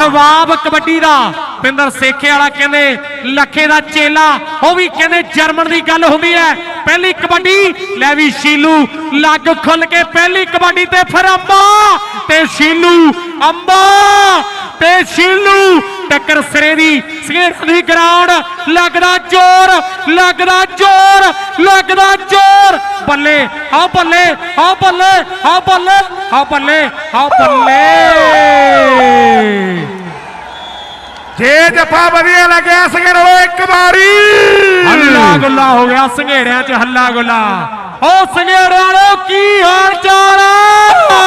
ਨਵਾਬ ਕਬੱਡੀ ਦਾ ਪਿੰਦਰ ਸੇਖੇ ਵਾਲਾ ਕਹਿੰਦੇ ਲੱਖੇ ਦਾ ਚੇਲਾ, ਉਹ ਵੀ ਕਹਿੰਦੇ ਜਰਮਨ ਦੀ ਗੱਲ ਹੁੰਦੀ ਹੈ। ਪਹਿਲੀ ਕਬੱਡੀ, ਲੈ ਵੀ ਸ਼ੀਲੂ, ਲੱਗ ਖੁੱਲ ਕੇ ਪਹਿਲੀ ਕਬੱਡੀ ਤੇ ਫਿਰ ਅੰਬਾ, ਤੇ ਸ਼ੀਲੂ, ਅੰਬਾ, ਤੇ ਸ਼ੀਲੂ ਟੱਕਰ ਸਿਰੇ ਦੀ ਸਗੇਟ ਦੀ ਗਰਾਊਂਡ ਲੱਗਦਾ ਜ਼ੋਰ ਲੱਗਦਾ ਜ਼ੋਰ ਲੱਗਦਾ ਜ਼ੋਰ। ਬੱਲੇ ਆ ਬੱਲੇ ਆ ਬੱਲੇ ਆ ਬੱਲੇ ਆ ਬੱਲੇ ਆ ਬੱਲੇ। ਜੇ ਜੱਫਾ ਵਧੀਆ ਲੱਗਿਆ ਸਗੜ ਇੱਕ ਵਾਰੀ। ਹੱਲਾ ਗੁੱਲਾ ਹੋ ਗਿਆ ਸੰਘੇੜਿਆਂ 'ਚ ਹੱਲਾ ਗੁੱਲਾ। ਓ ਸੰਘੇੜਿਆਂ ਵਾਲੋ ਕੀ ਹਾਲ ਚਾਲ ਆ?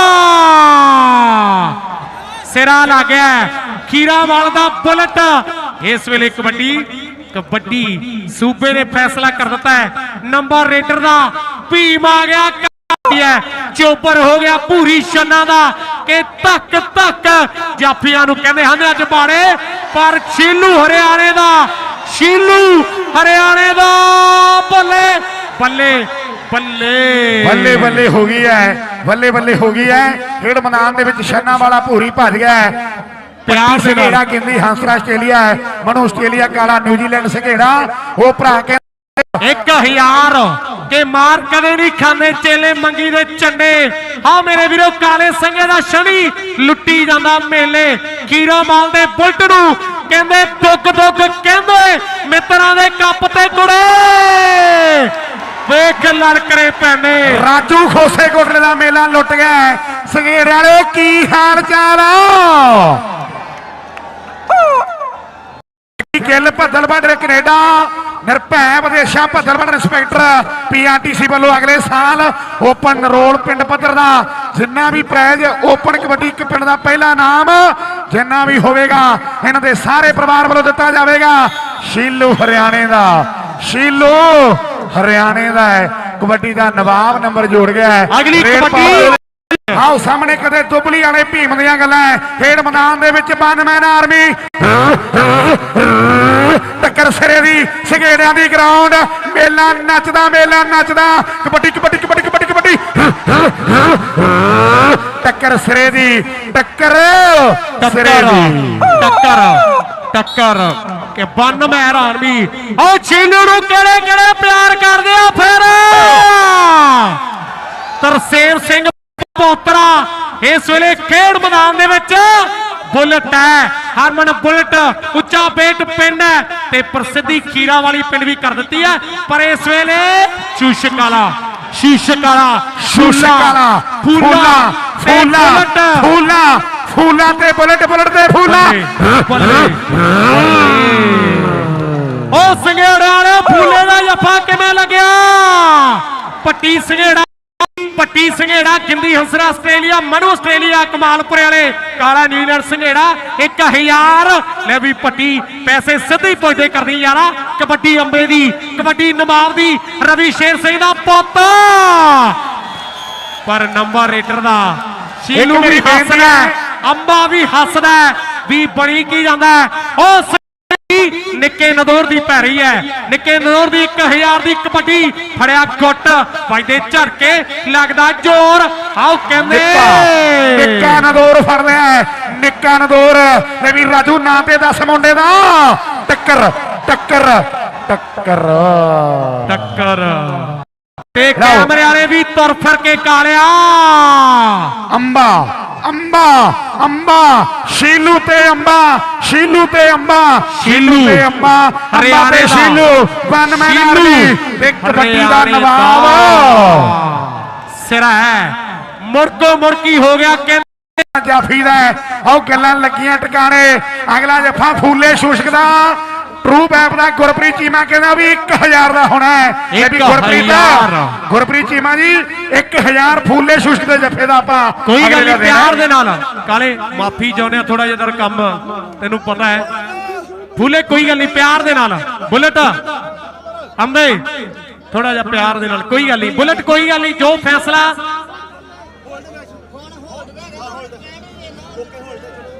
ਸਿਰਾ ਲੱਗ ਗਿਆ। ਖੀਰਾਵਾਲ ਦਾ ਬੁਲਟ। ਇਸ ਵੇਲੇ ਕਬੱਡੀ ਕਬੱਡੀ ਸੂਬੇ ਨੇ ਫੈਸਲਾ ਕਰ ਦਿੱਤਾ ਹੈ। ਨੰਬਰ ਰੇਡਰ ਦਾ ਭੀਮ ਆ ਗਿਆ ਹੈ। ਚੋਪਰ ਹੋ ਗਿਆ ਪੂਰੀ ਛੰਨਾ ਦਾ ਕਿ ਧੱਕ ਧੱਕ ਜਾਫੀਆਂ ਨੂੰ ਕਹਿੰਦੇ ਹਨ ਅੱਜ ਬਾੜੇ, ਪਰ ਸ਼ੀਲੂ ਹਰਿਆਣੇ ਦਾ ਸ਼ੀਲੂ ਹਰਿਆਣੇ ਦਾ ਬੱਲੇ ਬੱਲੇ ਬੱਲੇ। ਬੱਲੇ ਬੱਲੇ ਹੋ ਗਈ ਹੈ, ਬੱਲੇ ਬੱਲੇ ਹੋ ਗਈ ਹੈ। ਖੇਡ ਮੈਦਾਨ ਦੇ ਵਿੱਚ ਛੰਨਾ ਵਾਲਾ ਭੂਰੀ ਭੱਜ ਗਿਆ ਪਿਆਰ। ਸਗੇੜਾ ਕਹਿੰਦੀ ਹੰਸਰਾ ਆਸਟ੍ਰੇਲੀਆ ਹੈ। Manu Australia Kala New Zealand Sagera ਉਹ ਭਰਾ ਕੇ ਇੱਕ ਹਜ਼ਾਰ ਕੇ ਮਾਰ ਕਦੇ ਨਹੀਂ ਖਾਂਦੇ ਚੇਲੇ ਮੰਗੀ ਦੇ ਚੰਡੇ ਆ ਮੇਰੇ ਵੀਰੋ ਕਾਲੇ ਸੰਗੇ ਦਾ ਸ਼ਨੀ। ਲੁੱਟੀ ਜਾਂਦਾ ਮੇਲੇ। ਖੀਰਾ ਮਾਲ ਦੇ ਬੁਲਟ ਨੂੰ ਕਹਿੰਦੇ ਦੁੱਗ ਦੁੱਗ ਕਹਿੰਦੇ ਮਿੱਤਰਾਂ ਦੇ ਕੱਪ ਤੇ ਕੁੜੇ ਵੇਖ ਲੜਕਰੇ ਪੈਨੇ ਰਾਜੂ ਖੋਸੇ ਕੋਟਲੇ ਦਾ ਮੇਲਾ ਲੁੱਟ ਗਿਆ। ਸਗੇੜੇ ਵਾਲਿਓ ਕੀ ਹਾਲ ਚਾਲ ਆ? Gill Bhaddal border Canada? ਨਿਰਭੈ ਵਿਦੇਸ਼ਾਂ ਭੱਦਲ ਬਾਰਡਰ ਇੰਸਪੈਕਟਰ ਪੀਆਰਟੀਸੀ ਵੱਲੋਂ ਅਗਲੇ ਸਾਲ ਓਪਨ ਰੋਲ ਪਿੰਡ ਪੱਧਰ ਦਾ। ਜਿੰਨਾ ਵੀ ਪ੍ਰਾਈਜ਼ ਓਪਨ ਕਬੱਡੀ ਇੱਕ ਪਿੰਡ ਦਾ ਪਹਿਲਾ ਨਾਮ। ਜਿੰਨਾ ਵੀ ਹੋਵੇਗਾ ਇਹਨਾਂ ਦੇ ਸਾਰੇ ਪਰਿਵਾਰ ਵੱਲੋਂ ਦਿੱਤਾ ਜਾਵੇਗਾ। ਸ਼ੀਲੂ ਹਰਿਆਣੇ ਦਾ। ਸ਼ੀਲੂ ਹਰਿਆਣੇ ਦਾ ਹੈ। ਕਬੱਡੀ ਦਾ ਨਵਾਬ ਨੰਬਰ ਜੋੜ ਗਿਆ ਹੈ। ਅਗਲੀ ਕਬੱਡੀ। ਆਓ ਸਾਹਮਣੇ ਕਦੇ ਦੁਬਲੀ ਵਾਲੇ ਭੀਮ ਦੀਆਂ ਗੱਲਾਂ। ਖੇਡ ਮੈਦਾਨ ਦੇ ਵਿੱਚ ਬਨਮੈਨ ਆਰਮੀ ਟੱਕਰ ਸਿਰੇ ਦੀ ਸਗੇੜਿਆਂ ਦੀ ਗਰਾਊਂਡ ਮੇਲਾ ਨੱਚਦਾ ਮੇਲਾ ਨੱਚਦਾ ਕਬੱਡੀ ਕਬੱਡੀ ਕਬੱਡੀ ਕਬੱਡੀ ਕਬੱਡੀ। ਟੱਕਰ ਸਿਰੇ ਦੀ ਟੱਕਰ ਸਿਰੇ ਟੱਕਰ ਦੀ। ਟੱਕਰ ਟੱਕਰ। ਕਿ ਬੰਨ ਮੈਂ ਹੈਰਾਨ ਵੀ ਉਹ ਛੀਲੂ ਨੂੰ ਕਿਹੜੇ ਕਿਹੜੇ ਪਿਆਰ ਕਰਦੇ ਆ ਫਿਰ? ਤਰਸੇਮ ਸਿੰਘ ਪੋਤਰਾ ਇਸ ਵੇਲੇ ਖੇਡ ਮੈਦਾਨ ਦੇ ਵਿੱਚ ਬੁਲਟ ਹੈ ਹਰਮਨ ਬੁਲਟ ਉੱਚਾ ਬੇਟ ਪਿੰਡ ਹੈ ਤੇ ਪ੍ਰਸਿੱਧੀ ਖੀਰਾ ਵਾਲੀ ਪਿੰਡ ਵੀ ਕਰ ਦਿੱਤੀ ਹੈ। ਪਰ ਇਸ ਵੇਲੇ ਸ਼ੂਸ਼ਕ ਵਾਲਾ ਸ਼ੀਸ਼ਕ ਵਾਲਾ ਸ਼ੂਸ਼ਕ ਵਾਲਾ ਫੂਲਾ ਫੂਲਾ ਫੂਲਾ ਫੂਲਾ ਤੇ ਬੁਲਟ ਬੁਲਟ ਤੇ ਫੂਲਾ। ਉਹ ਸੰਘੇੜਾ ਵਾਲੇ ਫੂਲੇ ਦਾ ਜੱਫਾ ਕਿਵੇਂ ਲੱਗਿਆ? ਪੱਟੀ ਸੰਘੇੜਾ ਪੱਟੀ ਸੰਘੇੜਾ ਗਿੰਦੀ ਹੰਸਰਾ ਆਸਟ੍ਰੇਲੀਆ ਮਨੂ ਆਸਟ੍ਰੇਲੀਆ ਕਮਾਲਪੁਰੇ ਵਾਲੇ ਕਾਲਾ ਨਿਊਜ਼ੀਲੈਂਡ ਸੰਘੇੜਾ 1000 ਲੈ ਵੀ ਪੱਟੀ ਪੈਸੇ ਸਿੱਧੇ ਪੁੱਜਦੇ ਕਰਦੀ ਯਾਰਾ ਕਬੱਡੀ ਅੰਬੇ ਦੀ ਕਬੱਡੀ ਨਵਾਬ ਦੀ ਰਵੀ ਸ਼ੇਰ ਸਿੰਘ ਦਾ ਪੁੱਤ ਪਰ ਨੰਬਰ ਰੇਟਰ ਦਾ ਸ਼ੀਲੂ ਵੀ ਹੱਸਦਾ। ਅੰਬਾ ਵੀ ਹੱਸਦਾ ਵੀ ਬਣੀ ਕੀ ਜਾਂਦਾ। ਉਹ ਨਿੱਕੇ ਨਦੌਰ ਦੀ ਪੈਰੀ ਹੈ ਨਿੱਕੇ ਨਦੌਰ ਦੀ 1000 ਦੀ ਕਬੱਡੀ ਫੜਿਆ ਗੁੱਟ। ਵੱਜਦੇ ਝੜਕੇ। ਲੱਗਦਾ ਜ਼ੋਰ। ਆਓ ਕਹਿੰਦੇ ਨਿੱਕਾ। ਨਦੌਰ ਫੜ ਲਿਆ ਹੈ, ਨਿੱਕਾ ਨਦੌਰ। ਲੈ ਵੀ ਰਾਜੂ ਨਾਂ ਤੇ ਦੱਸ ਮੁੰਡੇ ਦਾ। ਟੱਕਰ ਟੱਕਰ ਟੱਕਰ। ਟੱਕਰ। ਤੇ। ਕੈਮਰੇ ਵਾਲੇ ਵੀ ਤੁਰ ਫਿਰ ਕੇ ਕਾਲਿਆ। ਅੰਬਾ ਅੰਬਾ। ਅੰਬਾ ਸ਼ੀਲੂ ਤੇ ਅੰਬਾ ਸ਼ੀਲੂ ਤੇ ਅੰਬਾ ਸ਼ੀਲੂ। ਤੇ ਅੰਬਾ ਹਰਿਆਣੇ। ਸ਼ੀਲੂ ਸ਼ੀਲੂ। ਆਰਮੀ ਤੇ ਕਬੱਡੀ ਦਾ ਨਵਾਬ ਸਿਰਾ ਹੈ ਮੁਰਕੋ ਮੁਰਕੀ ਹੋ ਗਿਆ ਕਹਿੰਦੇ ਜਾਫੀ ਦਾ ਹੈ। ਆਓ ਗੱਲਾਂ ਲੱਗੀਆਂ ਟਿਕਾਣੇ ਅਗਲਾ ਜੱਫਾ ਫੂਲੇ ਸ਼ੂਸ਼ਕ ਦਾ ਟਰੂ ਬੈਪ ਦਾ ਗੁਰਪ੍ਰੀਤ ਚੀਮਾ ਕਹਿੰਦਾ ਵੀ 1000 ਦਾ ਹੋਣਾ ਹੈ। ਇਹ ਵੀ ਗੁਰਪ੍ਰੀਤ ਹਜ਼ਾਰ। ਗੁਰਪ੍ਰੀਤ ਚੀਮਾ ਜੀ 1000 ਫੂਲੇ ਸ਼ੂਸ਼ਕ ਦੇ ਜੱਫੇ ਦਾ ਆਪਾਂ ਕੋਈ ਗੱਲ ਨਹੀਂ ਦਾ। ਪਿਆਰ ਦੇ ਨਾਲ। ਕਾਲੇ ਮਾਫੀ ਚਾਹੁੰਦੇ ਆ ਥੋੜਾ ਜਿਹਾ ਦਰ ਕੰਮ ਤੈਨੂੰ ਪਤਾ ਹੈ। ਫੂਲੇ ਕੋਈ ਗੱਲ ਨਹੀਂ ਪਿਆਰ ਦੇ ਨਾਲ। ਬੁਲਟ ਅੰਬੇ ਥੋੜਾ ਜਿਹਾ ਪਿਆਰ ਦੇ ਨਾਲ ਕੋਈ ਗੱਲ ਨਹੀਂ। ਬੁਲਟ ਕੋਈ ਗੱਲ ਨਹੀਂ ਜੋ ਫੈਸਲਾ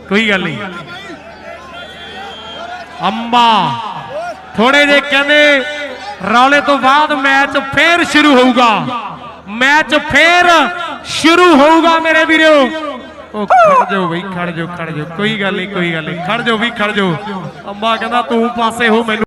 ਕੋਈ ਗੱਲ ਨਹੀਂ। ਅੰਬਾ। ਥੋੜੇ ਜੇ ਕਹਿੰਦੇ, ਰੌਲੇ ਤੋਂ ਬਾਅਦ ਮੈਚ ਫੇਰ ਸ਼ੁਰੂ ਹੋਊਗਾ। ਮੈਚ ਫੇਰ ਸ਼ੁਰੂ ਹੋਊਗਾ ਮੇਰੇ ਵੀਰੋ। ਉਹ ਖੜ ਜਾਓ ਬਈ, ਖੜ ਜਾਓ ਖੜ ਜਾਓ। ਕੋਈ ਗੱਲ ਨਹੀਂ, ਕੋਈ ਗੱਲ ਨਹੀਂ। ਖੜ ਜਾਓ ਵੀ ਖੜ ਜਾਓ। ਅੰਬਾ ਕਹਿੰਦਾ, ਤੂੰ ਪਾਸੇ ਹੋ ਮੈਨੂੰ।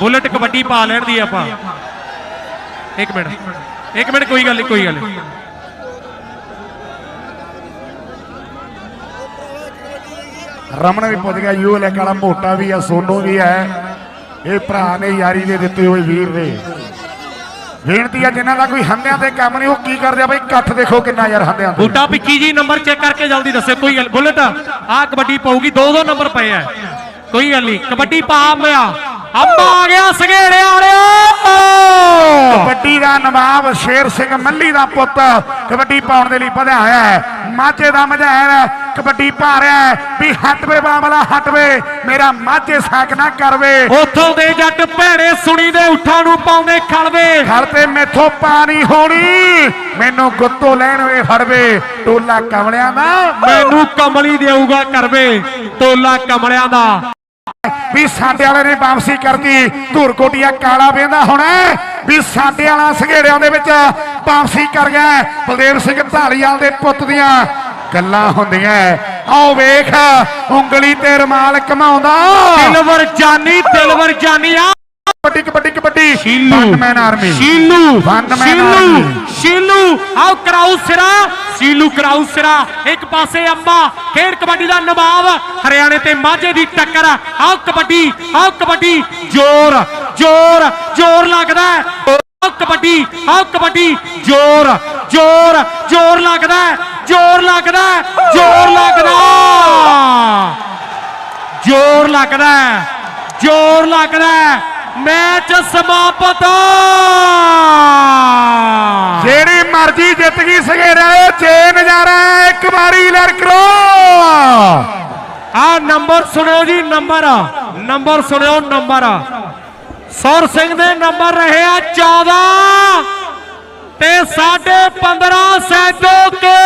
ਬੁਲਟ ਕਬੱਡੀ ਪਾ ਲੈਣ ਦੀ ਆਪਾਂ। ਇੱਕ ਮਿੰਟ। ਇੱਕ ਮਿੰਟ ਕੋਈ ਗੱਲ ਨਹੀਂ ਕੋਈ ਗੱਲ ਨਹੀਂ। ਰਮਨ ਵੀ ਪੁੱਜ ਗਿਆ ਯੂ ਲੈ ਕਾਲਾ ਮੋਟਾ ਵੀ ਆ ਸੋਨੂ ਵੀ ਹੈ। ਇਹ ਭਰਾ ਨੇ ਯਾਰੀ ਦੇ ਦਿੱਤੇ ਹੋਏ ਵੀਰ ਨੇ ਬੇਨਤੀ ਆ ਜਿਨ੍ਹਾਂ ਦਾ ਕੋਈ ਹੰਦਿਆਂ ਤੇ ਕੰਮ ਨਹੀਂ ਉਹ ਕੀ ਕਰਦੇ ਆ ਬਈ? ਇਕੱਠ ਦੇਖੋ ਕਿੰਨਾ ਯਾਰ ਹੰਦਿਆਂ ਤੇ। ਬੂਟਾ ਪਿੱਕੀ ਜੀ ਨੰਬਰ ਚੈੱਕ ਕਰਕੇ ਜਲਦੀ ਦੱਸੇ ਕੋਈ ਗੱਲ ਬੁਲਟ ਆ ਕਬੱਡੀ ਪਾਉਗੀ ਦੋ ਦੋ ਨੰਬਰ ਪਏ ਆ। ਕੋਈ ਗੱਲ ਨਹੀਂ ਕਬੱਡੀ ਪਾ ਮਿਆ ਅੰਬਾ ਆ ਗਿਆ ਸਗੇੜੇ ਵਾਲਿਆ ਕਬੱਡੀ ਦਾ ਨਵਾਬ ਸ਼ੇਰ ਸਿੰਘ ਮੱਲੀ ਦਾ ਪੁੱਤ ਕਬੱਡੀ ਪਾਉਣ ਦੇ ਲਈ ਵਧਿਆ ਹੋਇਆ ਹੈ। ਮਾਝੇ ਦਾ ਮਝੈਰ ਕਬੱਡੀ ਪਾ ਰਿਹਾ ਹੈ। ਵੀ ਹਟਵੇ ਬਾਬਲਾ ਹਟਵੇ ਮੇਰਾ ਮਾਝੇ ਸਾਕ ਨਾ ਕਰਵੇ ਉਥੋਂ ਦੇ ਜੱਟ ਭੈੜੇ ਸੁਣੀ ਦੇ ਉਠਾਂ ਨੂੰ ਪਾਉਂਦੇ ਖਲਵੇ ਘਰ ਤੇ ਮੈਥੋਂ ਪਾਣੀ ਹੋਣੀ। ਮੈਨੂੰ ਗੁੱਤੋਂ ਲੈਣ ਵੇ ਫੜਵੇ ਟੋਲਾ ਕਮਲਿਆਂ ਦਾ। ਮੈਨੂੰ ਕਮਲੀ ਦੇਊਗਾ ਕਰਵੇ ਟੋਲਾ ਕਮਲਿਆਂ ਦਾ। ਵੀ ਸਾਡੇ ਵਾਲੇ ਨੇ ਵਾਪਸੀ ਕਰਤੀ। ਧੂਰ ਕੋਟੀਆ ਕਾਲਾ ਵੇਂਦਾ ਹੋਣਾ ਵੀ ਸਾਡੇ ਵਾਲਾ ਸੰਘੇੜਿਆਂ ਦੇ ਵਿੱਚ ਵਾਪਸੀ ਕਰ ਗਿਆ। ਬਲਦੇਵ ਸਿੰਘ ਢਾਲੀਵਾਲ ਦੇ ਪੁੱਤ ਦੀਆਂ ਗੱਲਾਂ ਹੁੰਦੀਆਂ ਆਓ ਵੇਖ ਉਂਗਲੀ ਤੇ ਰਮਾਲ ਕਮਾਉਂਦਾ ਦਿਲਵਰ ਜਾਨੀ ਦਿਲਵਰ ਜਾਨੀ ਆ। Sheelu one man army Sheelu Sheelu army। Sheelu ਆਓ ਕਰਾਉ ਸਿਰਾ। ਸ਼ੀਲੂ ਕਰਾਉ ਸਿਰਾ। ਇੱਕ ਪਾਸੇ ਅੰਬਾ ਖੇਡ ਕਬੱਡੀ ਦਾ ਨਵਾਬ ਹਰਿਆਣੇ ਤੇ ਮਾਝੇ ਦੀ ਟੱਕਰ। ਆਓ ਕਬੱਡੀ ਆਓ ਕਬੱਡੀ। ਜ਼ੋਰ ਜ਼ੋਰ ਜ਼ੋਰ ਲੱਗਦਾ। ਆਓ ਕਬੱਡੀ ਆਓ ਕਬੱਡੀ। ਜ਼ੋਰ ਜ਼ੋਰ ਜ਼ੋਰ ਲੱਗਦਾ ਜ਼ੋਰ ਲੱਗਦਾ ਜ਼ੋਰ ਲੱਗਦਾ ਜ਼ੋਰ ਲੱਗਦਾ ਜ਼ੋਰ ਲੱਗਦਾ। ਮੈਚ ਸਮਾਪਤ। ਜਿਹੜੀ ਮਰਜ਼ੀ ਜਿੱਤ ਗਈ ਸੰਘੇੜਿਆ ਚੇ ਨਜ਼ਾਰਾ ਇੱਕ ਵਾਰੀ ਲੜਕਰੋ ਆ ਨੰਬਰ ਸੁਣਿਓ ਜੀ ਨੰਬਰ ਨੰਬਰ ਸੁਣਿਓ ਨੰਬਰ ਸੌਰ ਸਿੰਘ ਦੇ ਨੰਬਰ ਰਹੇ ਆ 14 ਤੇ ਸਾਡੇ 15 ਸੈਦੋ ਕੇ।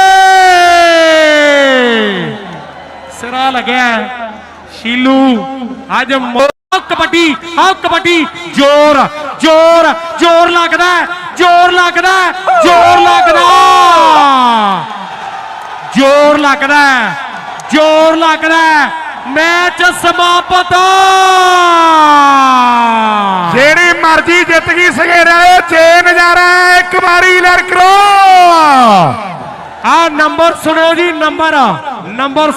ਸਿਰਾ ਲੱਗਿਆ। ਸ਼ੀਲੂ ਅੱਜ ਕਬੱਡੀ ਆ ਕਬੱਡੀ ਜ਼ੋਰ ਜ਼ੋਰ ਜ਼ੋਰ ਲੱਗਦਾ ਜ਼ੋਰ ਲੱਗਦਾ ਜ਼ੋਰ ਲੱਗਦਾ ਜ਼ੋਰ ਲੱਗਦਾ ਜ਼ੋਰ ਲੱਗਦਾ। ਮੈਚ ਸਮਾਪਤ। ਜਿਹੜੀ ਮਰਜ਼ੀ ਜਿੱਤ ਗਈ ਸੰਘੇੜਿਆ ਚੇ ਨਜ਼ਾਰਾ ਹੈ, ਇੱਕ ਵਾਰੀ ਲੜਕਰੋ। ਆ ਨੰਬਰ ਸੁਣਿਓ ਜੀ ਨੰਬਰ ਨੰਬਰ